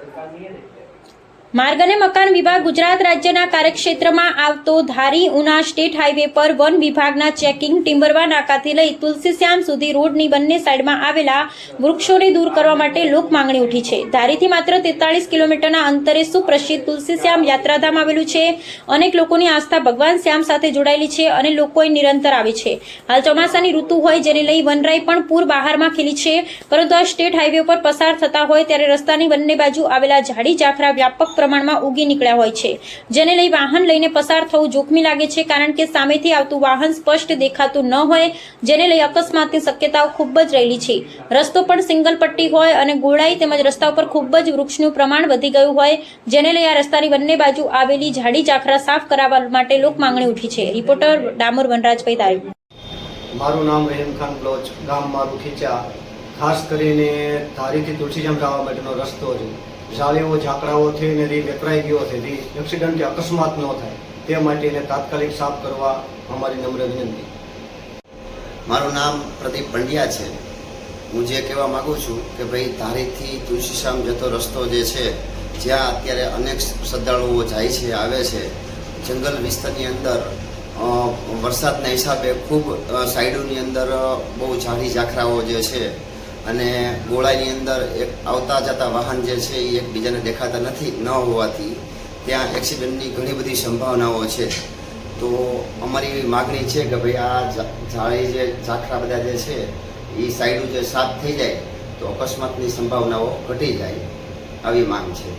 cercanía. માર્ગ અને મકાન વિભાગ ગુજરાત રાજ્યના કાર્યક્ષેત્રમાં આવતો ધારી ઉના સ્ટેટ હાઈવે પર વન વિભાગના ચેકિંગ ટિમ્બરવા નાકાથી લઈ તુલસીશ્યામ સુધી રોડની બંને સાઈડમાં આવેલા વૃક્ષોને દૂર કરવા માટે લોક માંગણી ઉઠી છે. ધારીથી માત્ર તેતાળીસ કિલોમીટરના અંતરે સુપ્રસિદ્ધ તુલસીશ્યામ યાત્રાધામ આવેલું છે. અનેક લોકોની આસ્થા ભગવાન શ્યામ સાથે જોડાયેલી છે અને લોકોએ નિરંતર આવે છે. હાલ ચોમાસાની ઋતુ હોય જેને લઈ વનરાઈ પણ પૂર બહારમાં ખીલી છે. પરંતુ આ સ્ટેટ હાઈવે પર પસાર થતા હોય ત્યારે રસ્તાની બંને બાજુ આવેલા ઝાડી ઝાખરા વ્યાપક પ્રમાણમાં ઉગી નીકળ્યા હોય છે. જેને લઈ વાહન લઈને પસાર થવું જોખમી લાગે છે કારણ કે સામેથી આવતું વાહન સ્પષ્ટ દેખાતું ન હોય, જેને લઈ અકસ્માતની શક્યતાઓ ખૂબ જ રહેલી છે. રસ્તો પણ સિંગલ પટ્ટી હોય અને ગોળાઈ તેમજ રસ્તા ઉપર ખૂબ જ વૃક્ષનું પ્રમાણ વધી ગયું હોય, જેને લઈ આ રસ્તાની બંને બાજુ આવેલી ઝાડી ઝાખરા સાફ કરાવવા માટે લોક માંગણી ઉઠી છે. રિપોર્ટર ડામોર વનરાજભાઈ તારી મારું નામ રહીમ બ્લોચ, ગામ મારું ખાસ કરીને ધારીથી તુલસીજામ જવા માટેનો રસ્તો છે. ઝાડીઓ ઝાકડાઓથી ને રી વેપરાઈ ગયો છે. રી એક્સિડન્ટ કે અકસ્માત ન થાય, તે માટે એને તાત્કાલિક સાફ કરવા અમારી નમ્ર વિનંતી. મારું નામ પ્રદીપ પંડ્યા છે. હું જે કહેવા માગું છું કે ભાઈ ધારીથી તુલસીશામ જતો રસ્તો જે છે, જ્યાં અત્યારે અનેક શ્રદ્ધાળુઓ જાય છે, આવે છે. જંગલ વિસ્તારની અંદર વરસાદના હિસાબે ખૂબ સાઈડોની અંદર બહુ ઝાડી ઝાખરાઓ જે છે અને ગોળાઈની અંદર એક આવતા જતા વાહન જે છે એ એકબીજાને દેખાતા નથી, ન હોવાથી ત્યાં એક્સિડન્ટની ઘણી બધી સંભાવનાઓ છે. તો અમારી એવી માગણી છે કે ભાઈ આ જાળી જે ઝાખરા બધા જે છે એ સાઈડો જે સાફ થઈ જાય, તો અકસ્માતની સંભાવનાઓ ઘટી જાય, આવી માંગ છે.